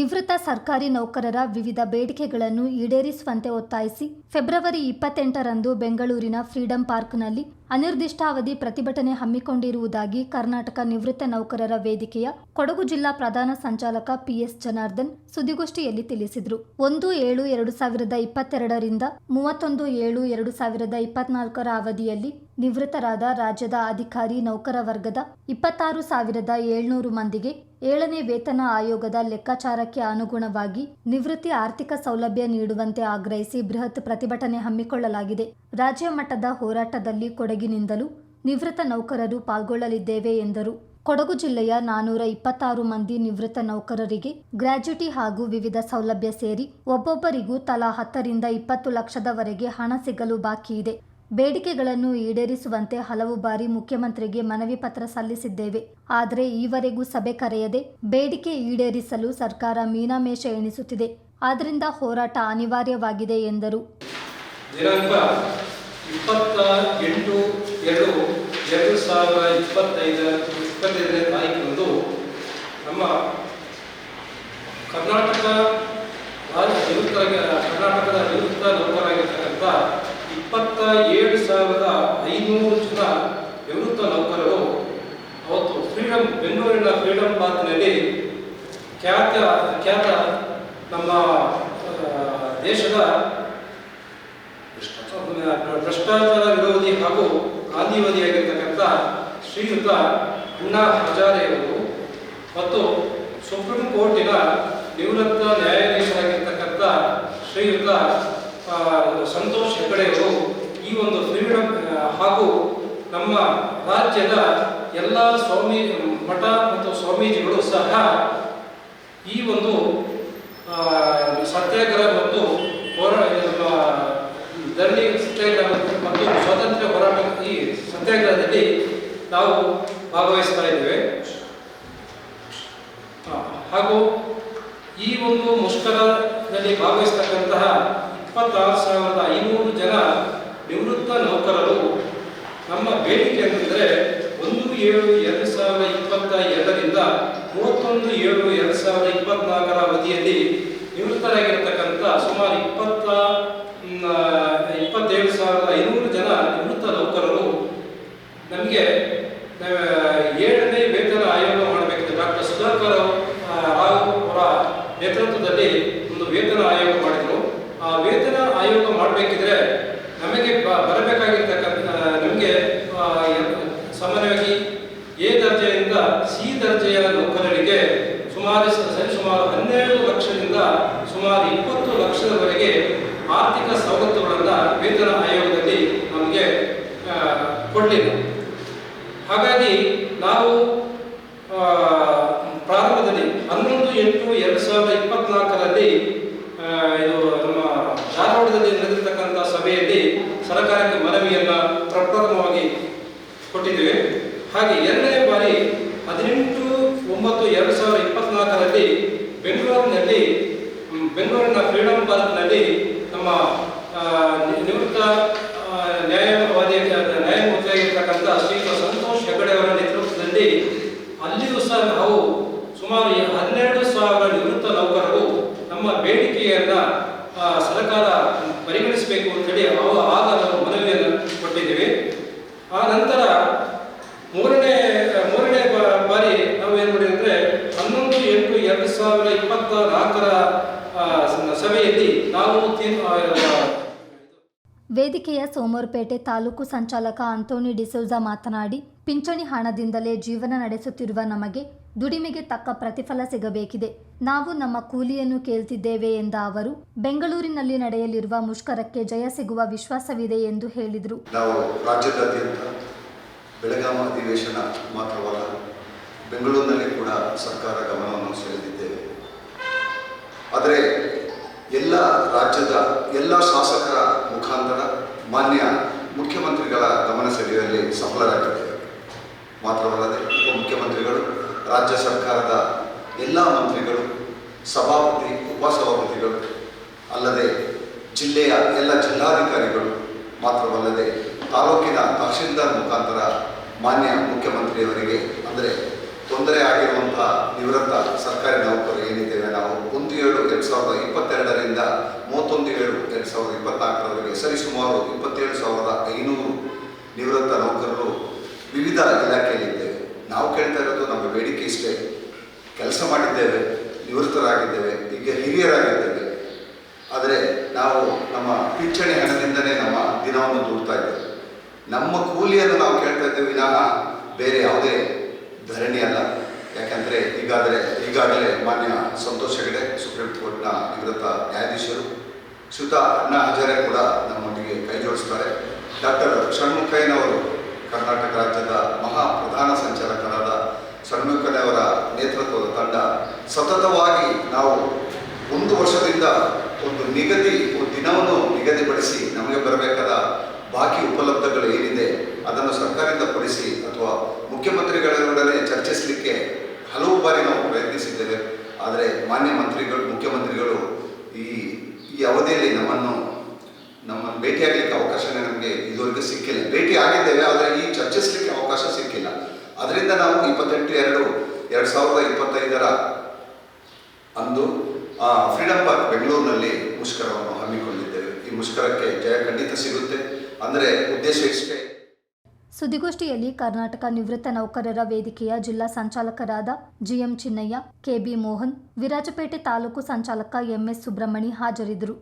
ನಿವೃತ್ತ ಸರ್ಕಾರಿ ನೌಕರರ ವಿವಿಧ ಬೇಡಿಕೆಗಳನ್ನು ಈಡೇರಿಸುವಂತೆ ಒತ್ತಾಯಿಸಿ ಫೆಬ್ರವರಿ ಇಪ್ಪತ್ತೆಂಟರಂದು ಬೆಂಗಳೂರಿನ ಫ್ರೀಡಂ ಪಾರ್ಕ್ನಲ್ಲಿ ಅನಿರ್ದಿಷ್ಟಾವಧಿ ಪ್ರತಿಭಟನೆ ಹಮ್ಮಿಕೊಂಡಿರುವುದಾಗಿ ಕರ್ನಾಟಕ ನಿವೃತ್ತ ನೌಕರರ ವೇದಿಕೆಯ ಕೊಡಗು ಜಿಲ್ಲಾ ಪ್ರಧಾನ ಸಂಚಾಲಕ ಪಿಎಸ್ ಜನಾರ್ದನ್ ಸುದ್ದಿಗೋಷ್ಠಿಯಲ್ಲಿ ತಿಳಿಸಿದರು. ಒಂದು ಏಳು ಎರಡು ಸಾವಿರದ ಇಪ್ಪತ್ತೆರಡರಿಂದ ಮೂವತ್ತೊಂದು ಏಳು ಎರಡು ಸಾವಿರದ ಇಪ್ಪತ್ನಾಲ್ಕರ ಅವಧಿಯಲ್ಲಿ ನಿವೃತ್ತರಾದ ರಾಜ್ಯದ ಅಧಿಕಾರಿ ನೌಕರ ವರ್ಗದ ಇಪ್ಪತ್ತಾರು ಸಾವಿರದ ಏಳ್ನೂರು ಮಂದಿಗೆ ಏಳನೇ ವೇತನ ಆಯೋಗದ ಲೆಕ್ಕಾಚಾರಕ್ಕೆ ಅನುಗುಣವಾಗಿ ನಿವೃತ್ತಿ ಆರ್ಥಿಕ ಸೌಲಭ್ಯ ನೀಡುವಂತೆ ಆಗ್ರಹಿಸಿ ಬೃಹತ್ ಪ್ರತಿಭಟನೆ ಹಮ್ಮಿಕೊಳ್ಳಲಾಗಿದೆ. ರಾಜ್ಯ ಮಟ್ಟದ ಹೋರಾಟದಲ್ಲಿ ಕೊಡಗಿನಿಂದಲೂ ನಿವೃತ್ತ ನೌಕರರು ಪಾಲ್ಗೊಳ್ಳಲಿದ್ದೇವೆ ಎಂದರು. ಕೊಡಗು ಜಿಲ್ಲೆಯ ನಾನೂರ ಇಪ್ಪತ್ತಾರು ಮಂದಿ ನಿವೃತ್ತ ನೌಕರರಿಗೆ ಗ್ರಾಜ್ಯುಟಿ ಹಾಗೂ ವಿವಿಧ ಸೌಲಭ್ಯ ಸೇರಿ ಒಬ್ಬೊಬ್ಬರಿಗೂ ತಲಾ ಹತ್ತರಿಂದ ಇಪ್ಪತ್ತು ಲಕ್ಷದವರೆಗೆ ಹಣ ಸಿಗಲು ಬಾಕಿ ಇದೆ ಬೇಡಿಕೆಗಳನ್ನು ಈಡೇರಿಸುವಂತೆ ಹಲವು ಬಾರಿ ಮುಖ್ಯಮಂತ್ರಿಗೆ ಮನವಿ ಪತ್ರ ಸಲ್ಲಿಸಿದ್ದೇವೆ. ಆದರೆ ಈವರೆಗೂ ಸಭೆ ಕರೆಯದೆ ಬೇಡಿಕೆ ಈಡೇರಿಸಲು ಸರ್ಕಾರ ಮೀನಾಮೇಷ ಎಣಿಸುತ್ತಿದೆ. ಆದ್ದರಿಂದ ಹೋರಾಟ ಅನಿವಾರ್ಯವಾಗಿದೆ ಎಂದರು. ನಮ್ಮ ಕರ್ನಾಟಕ ಕರ್ನಾಟಕದ ಎರಡು ಎರಡು ಸಾವಿರದ ಇಪ್ಪತ್ತೈದ ಇಪ್ಪತ್ತೈದನೇ ತಾರೀಕಿನಂದು ನಮ್ಮ ಕರ್ನಾಟಕ ರಾಜ್ಯ ನಿವೃತ್ತ ಕರ್ನಾಟಕದ ನಿವೃತ್ತ ನೌಕರಾಗಿರ್ತಕ್ಕಂಥ ಇಪ್ಪತ್ತ ಏಳು ಸಾವಿರದ ಐನೂರು ಜನ ನಿವೃತ್ತ ನೌಕರರು ಅವತ್ತು ಫ್ರೀಡಮ್ ಬೆಂಗಳೂರಿನ ಫ್ರೀಡಮ್ ಪಾರ್ಕ್ನಲ್ಲಿ ಖ್ಯಾತ ಖ್ಯಾತ ನಮ್ಮ ದೇಶದ ಭ್ರಷ್ಟಾಚಾರ ವಿರೋಧಿ ಹಾಗೂ ಗಾಂಧಿವಾದಿಯಾಗಿರ್ತಕ್ಕಂಥ ಶ್ರೀಯುತ ಅಣ್ಣಾ ಹಜಾರೆಯವರು ಮತ್ತು ಸುಪ್ರೀಂ ಕೋರ್ಟಿನ ನಿವೃತ್ತ ನ್ಯಾಯಾಧೀಶರಾಗಿರ್ತಕ್ಕಂಥ ಶ್ರೀಯುತ ಈ ಒಂದು ಫ್ರೀಡಮ್ ಹಾಗೂ ನಮ್ಮ ರಾಜ್ಯದ ಎಲ್ಲ ಸ್ವಾಮಿ, ಮಠ ಮತ್ತು ಸ್ವಾಮೀಜಿಗಳು ಸಹ ಈ ಒಂದು ಸತ್ಯಾಗ್ರಹ ಮತ್ತು ಹೋರಾ ಧರಣಿ ಸತ್ಯಾಗ್ರಹ ಮತ್ತು ಸ್ವಾತಂತ್ರ್ಯ ಹೋರಾಟ ಈ ಸತ್ಯಾಗ್ರಹದಲ್ಲಿ ನಾವು ಭಾಗವಹಿಸ್ತಾ ಇದ್ದೇವೆ. ಹಾಗೂ ಈ ಒಂದು ಮುಷ್ಕರದಲ್ಲಿ ಭಾಗವಹಿಸ್ತಕ್ಕಂತಹ ಇಪ್ಪತ್ತಾರು ಸಾವಿರದ ಐನೂರು ಜನ ನಿವೃತ್ತ ನೌಕರರು ನಮ್ಮ ಬೇಡಿಕೆ ಅಂತಂದರೆ ಒಂದು ಏಳು ಎರಡು ಸಾವಿರದ ಇಪ್ಪತ್ತ ಎರಡರಿಂದ ಮೂವತ್ತೊಂದು ಏಳು ಎರಡು ಸಾವಿರದ ಇಪ್ಪತ್ನಾಲ್ಕರ ಅವಧಿಯಲ್ಲಿ ನಿವೃತ್ತರಾಗಿರ್ತಕ್ಕಂಥ ಸುಮಾರು ಇಪ್ಪತ್ತ ಇಪ್ಪತ್ತೇಳು ಸಾವಿರದ ಐನೂರು ಜನ ನಿವೃತ್ತ ನೌಕರರು ನಮಗೆ ಏಳನೇ ವೇತನ ಆಯೋಗ ಮಾಡಬೇಕಿದೆ. ಡಾಕ್ಟರ್ ಸುಧಾಕರ್ ರಾವ್ ಅವರ ನೇತೃತ್ವದಲ್ಲಿ ಒಂದು ವೇತನ ಆಯೋಗ ಮಾಡಿದರು ಆ ವೇತನ ಆಯೋಗ ಮಾಡಬೇಕಿದ್ರೆ ನಮಗೆ ಬರಬೇಕಾಗಿರ್ತಕ್ಕಂಥ ನಮಗೆ ಸಾಮಾನ್ಯವಾಗಿ ಎ ದರ್ಜೆಯಿಂದ ಸಿ ದರ್ಜೆಯ ನೌಕರರಿಗೆ ಸುಮಾರು ಸರಿಸುಮಾರು ಹನ್ನೆರಡು ಲಕ್ಷದಿಂದ ಸುಮಾರು ಇಪ್ಪತ್ತು ಲಕ್ಷದವರೆಗೆ ಆರ್ಥಿಕ ಸವಲತ್ತುಗಳನ್ನು ವೇತನ ಆಯೋಗದಲ್ಲಿ ನಮಗೆ ಕೊಡಲಿಲ್ಲ. ಹಾಗಾಗಿ ನಾವು ಪ್ರಾರಂಭದಲ್ಲಿ ಹನ್ನೊಂದು ಎಂಟು ಎರಡು ಸಾವಿರದ ಇಪ್ಪತ್ನಾಲ್ಕರಲ್ಲಿ ಇದು ಧಾರವಾಡದಲ್ಲಿ ನಡೆದಿರ್ತಕ್ಕಂಥ ಸಭೆಯಲ್ಲಿ ಸರ್ಕಾರಕ್ಕೆ ಮನವಿಯನ್ನು ಪ್ರಪ್ರಥಮವಾಗಿ ಕೊಟ್ಟಿದ್ದೇವೆ. ಹಾಗೆ ಎರಡನೇ ಬಾರಿ ಹದಿನೆಂಟು ಒಂಬತ್ತು ಎರಡು ಸಾವಿರದ ಇಪ್ಪತ್ನಾಲ್ಕರಲ್ಲಿ ಬೆಂಗಳೂರಿನಲ್ಲಿ ಬೆಂಗಳೂರಿನ ಫ್ರೀಡಂ ಪಾರ್ಕ್ನಲ್ಲಿ ನಮ್ಮ ನಿವೃತ್ತ ನ್ಯಾಯವಾದಿ, ನ್ಯಾಯಮೂರ್ತಿಯಾಗಿರ್ತಕ್ಕಂಥ ಶ್ರೀಯುತ ಸಂತೋಷ್ ಹೆಗಡೆ ಅವರ ನೇತೃತ್ವದಲ್ಲಿ ಅಲ್ಲಿಯೂ ಸಹ ನಾವು ಸುಮಾರು ಹನ್ನೆರಡು ಸಾವಿರ ನಿವೃತ್ತ ನೌಕರರು ನಮ್ಮ ಬೇಡಿಕೆಯನ್ನ ಸರ್ಕಾರ ಪರಿಗಣಿಸಬೇಕು ಅಂತೇಳಿ ಆಗ ನಾವು ಮನವಿಯನ್ನು ಕೊಟ್ಟಿದ್ದೀವಿ. ಆ ನಂತರ ಮೂರನೇ ಮೂರನೇ ಬಾ- ಬಾರಿ ನಾವು ಏನು ಮಾಡಿದ್ವಿ ಅಂದ್ರೆ ಹನ್ನೊಂದು ಎಂಟು ಎರಡು ಸಾವಿರದ ಇಪ್ಪತ್ತ ನಾಲ್ಕರ ಆ, ಸ- ಸಭೆಯಲ್ಲಿ ನಾವು ತೀರ್- ಆ, ವೇದಿಕೆಯ ಸೋಮವಾರಪೇಟೆ ತಾಲೂಕು ಸಂಚಾಲಕ ಅಂತೋನಿ ಡಿಸೋಜಾ ಮಾತನಾಡಿ, ಪಿಂಚಣಿ ಹಣದಿಂದಲೇ ಜೀವನ ನಡೆಸುತ್ತಿರುವ ನಮಗೆ ದುಡಿಮೆಗೆ ತಕ್ಕ ಪ್ರತಿಫಲ ಸಿಗಬೇಕಿದೆ. ನಾವು ನಮ್ಮ ಕೂಲಿಯನ್ನು ಕೇಳ್ತಿದ್ದೇವೆ ಎಂದ ಅವರು. ಬೆಂಗಳೂರಿನಲ್ಲಿ ನಡೆಯಲಿರುವ ಮುಷ್ಕರಕ್ಕೆ ಜಯ ಸಿಗುವ ವಿಶ್ವಾಸವಿದೆ ಎಂದು ಹೇಳಿದರು. ನಾವು ರಾಜ್ಯದಾದ್ಯಂತ ಬೆಳಗಾಮ ಅಧಿವೇಶನ ಮಾತ್ರವಲ್ಲ, ಬೆಂಗಳೂರಿನಲ್ಲಿ ಕೂಡ ಸರ್ಕಾರ ಗಮನವನ್ನು ಸೆಳೆದಿದ್ದೇವೆ. ಆದರೆ ಎಲ್ಲ ರಾಜ್ಯದ ಎಲ್ಲ ಶಾಸಕರ ಮುಖಾಂತರ ಮಾನ್ಯ ಮುಖ್ಯಮಂತ್ರಿಗಳ ಗಮನ ಸೆಳೆಯುವಲ್ಲಿ ಸಫಲರಾಗಿದ್ದೇವೆ. ಮಾತ್ರವಲ್ಲದೆ ಉಪಮುಖ್ಯಮಂತ್ರಿಗಳು, ರಾಜ್ಯ ಸರ್ಕಾರದ ಎಲ್ಲ ಮಂತ್ರಿಗಳು, ಸಭಾಪತಿ, ಉಪಸಭಾಪತಿಗಳು, ಅಲ್ಲದೆ ಜಿಲ್ಲೆಯ ಎಲ್ಲ ಜಿಲ್ಲಾಧಿಕಾರಿಗಳು, ಮಾತ್ರವಲ್ಲದೆ ತಾಲೂಕಿನ ತಹಶೀಲ್ದಾರ್ ಮುಖಾಂತರ ಮಾನ್ಯ ಮುಖ್ಯಮಂತ್ರಿಯವರಿಗೆ ಅಂದರೆ ತೊಂದರೆ ಆಗಿರುವಂತಹ ನಿವೃತ್ತ ಸರ್ಕಾರಿ ನೌಕರರು ಏನಿದ್ದೇವೆ ನಾವು, ಒಂದು ಏಳು ಎರಡು ಸಾವಿರದ ಇಪ್ಪತ್ತೆರಡರಿಂದ ಮೂವತ್ತೊಂದು ಏಳು ಎರಡು ಸಾವಿರದ ಇಪ್ಪತ್ನಾಲ್ಕರವರೆಗೆ ಸರಿಸುಮಾರು ಇಪ್ಪತ್ತೇಳು ಸಾವಿರದ ಐನೂರು ನಿವೃತ್ತ ನೌಕರರು ವಿವಿಧ ಇಲಾಖೆಯಲ್ಲಿದ್ದೇವೆ ನಾವು ಕೇಳ್ತಾ ಇರೋದು ನಮ್ಮ ಬೇಡಿಕೆ ಇಷ್ಟೇ. ಕೆಲಸ ಮಾಡಿದ್ದೇವೆ, ನಿವೃತ್ತರಾಗಿದ್ದೇವೆ ಈಗ ಹಿರಿಯರಾಗಿದ್ದೇವೆ. ಆದರೆ ನಾವು ನಮ್ಮ ಪಿಂಚಣಿ ಹಣದಿಂದಲೇ ನಮ್ಮ ದಿನವನ್ನು ದೂಡ್ತಾ ಇದ್ದೇವೆ. ನಮ್ಮ ಕೂಲಿಯನ್ನು ನಾವು ಕೇಳ್ತಾ ಇದ್ದೇವೆ ವಿನಃ, ಬೇರೆ ಯಾವುದೇ ಧರಣಿ ಅಲ್ಲ. ಯಾಕಂದರೆ ಈಗಾದರೆ ಈಗಾಗಲೇ ಮಾನ್ಯ ಸಂತೋಷ್ ಹೆಗಡೆ, ಸುಪ್ರೀಂ ಕೋರ್ಟ್ನ ನಿವೃತ್ತ ನ್ಯಾಯಾಧೀಶರು ಶ್ರುತ ಅಣ್ಣ ಹಜಾರೆ ಕೂಡ ನಮ್ಮೊಟ್ಟಿಗೆ ಕೈ ಜೋಡಿಸ್ತಾರೆ. ಡಾಕ್ಟರ್ ಷಣ್ಮುಖಯ್ಯನವರು ಕರ್ನಾಟಕ ರಾಜ್ಯದ ಮಹಾ ಪ್ರಧಾನ ಸಂಚಾಲಕರಾದ ಷಣ್ಮುಖನವರ ನೇತೃತ್ವದ ತಂಡ ಸತತವಾಗಿ ನಾವು ಒಂದು ವರ್ಷದಿಂದ ಒಂದು ನಿಗದಿ, ಒಂದು ದಿನವನ್ನು ನಿಗದಿಪಡಿಸಿ ನಮಗೆ ಬರಬೇಕಾದ ಬಾಕಿ ಉಪಲಬ್ಧಗಳು ಏನಿದೆ ಅದನ್ನು ಸರ್ಕಾರದಿಂದ ಪಡಿಸಿ ಅಥವಾ ಮುಖ್ಯಮಂತ್ರಿಗಳೊಡನೆ ಚರ್ಚಿಸಲಿಕ್ಕೆ ಹಲವು ಬಾರಿ ನಾವು ಪ್ರಯತ್ನಿಸಿದ್ದೇವೆ. ಆದರೆ ಮಾನ್ಯ ಮಂತ್ರಿಗಳು, ಮುಖ್ಯಮಂತ್ರಿಗಳು ಈ ಈ ಅವಧಿಯಲ್ಲಿ ನಮ್ಮನ್ನು ನಮ್ಮನ್ನು ಭೇಟಿಯಾಗಲಿಕ್ಕೆ ಅವಕಾಶನೇ ನಮಗೆ ಇದುವರೆಗೂ ಸಿಕ್ಕಿಲ್ಲ. ಭೇಟಿ ಆಗಿದ್ದೇವೆ ಆದರೆ ಈ ಚರ್ಚಿಸಲಿಕ್ಕೆ ಅವಕಾಶ ಸಿಕ್ಕಿಲ್ಲ. ಅದರಿಂದ ನಾವು ಇಪ್ಪತ್ತೆಂಟು ಎರಡು ಎರಡು ಸಾವಿರದ ಇಪ್ಪತ್ತೈದರ ಅಂದು ಆ, ಫ್ರೀಡಂ ಪಾರ್ಕ್ ಬೆಂಗಳೂರಿನಲ್ಲಿ ಮುಷ್ಕರವನ್ನು ಹಮ್ಮಿಕೊಂಡಿದ್ದೇವೆ. ಈ ಮುಷ್ಕರಕ್ಕೆ ಜಯ ಖಂಡಿತ ಸಿಗುತ್ತೆ. ಅಂದರೆ ಉದ್ದೇಶ ಇಷ್ಟೇ. ಸುದ್ದಿಗೋಷ್ಠಿಯಲ್ಲಿ ಕರ್ನಾಟಕ ನಿವೃತ್ತ ನೌಕರರ ವೇದಿಕೆಯ ಜಿಲ್ಲಾ ಸಂಚಾಲಕರಾದ ಜಿಎಂ ಚಿನ್ನಯ್ಯ, ಕೆಬಿ ಮೋಹನ್, ವಿರಾಜಪೇಟೆ ತಾಲೂಕು ಸಂಚಾಲಕ ಎಂಎಸ್ ಸುಬ್ರಹ್ಮಣಿ ಹಾಜರಿದ್ದರು.